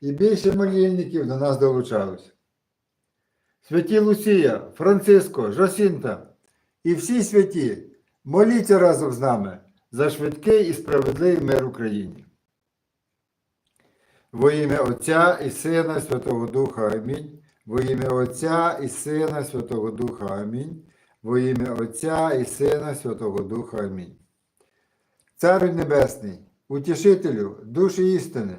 і більше молільників до нас долучалось. Святі Лусія, Франциско, Жосінта і всі святі, моліться разом з нами за швидкий і справедливий мир Україні. Во ім'я Отця і Сина Святого Духа Амінь. Во ім'я Отця і Сина Святого Духа Амінь. Во ім'я Отця і Сина Святого Духа Амінь. Царю Небесний, утішителю, душі істини,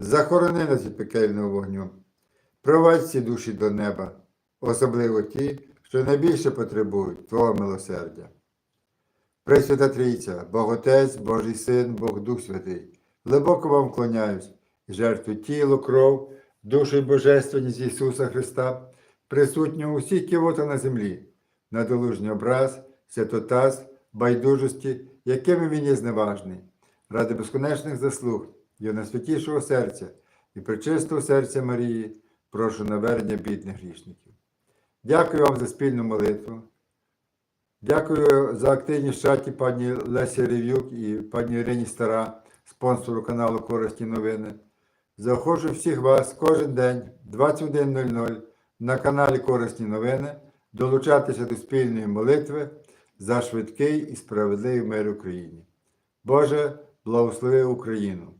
захорони нас від пекельного вогню, провадь всі душі до неба, особливо ті, що найбільше потребують Твого милосердя. Пресвята Трійця, Бог Отець, Божий Син, Бог Дух Святий, глибоко вам вклоняюсь і жертву тіло, кров, душу і божественність Ісуса Христа, присутнього у всіх кивота на землі, надолужній образ, святотаз, байдужості, якими він є зневажний, ради безконечних заслуг Його найсвятішого серця і причистого серця Марії, прошу навернення бідних грішників. Дякую вам за спільну молитву. Дякую за активність в чаті пані Лесі Рев'юк і пані Ірині Стара, спонсору каналу Корисні новини. Заохочу всіх вас кожен день 21.00 на каналі Корисні новини долучатися до спільної молитви за швидкий і справедливий мир Україні. Боже, благослови Україну!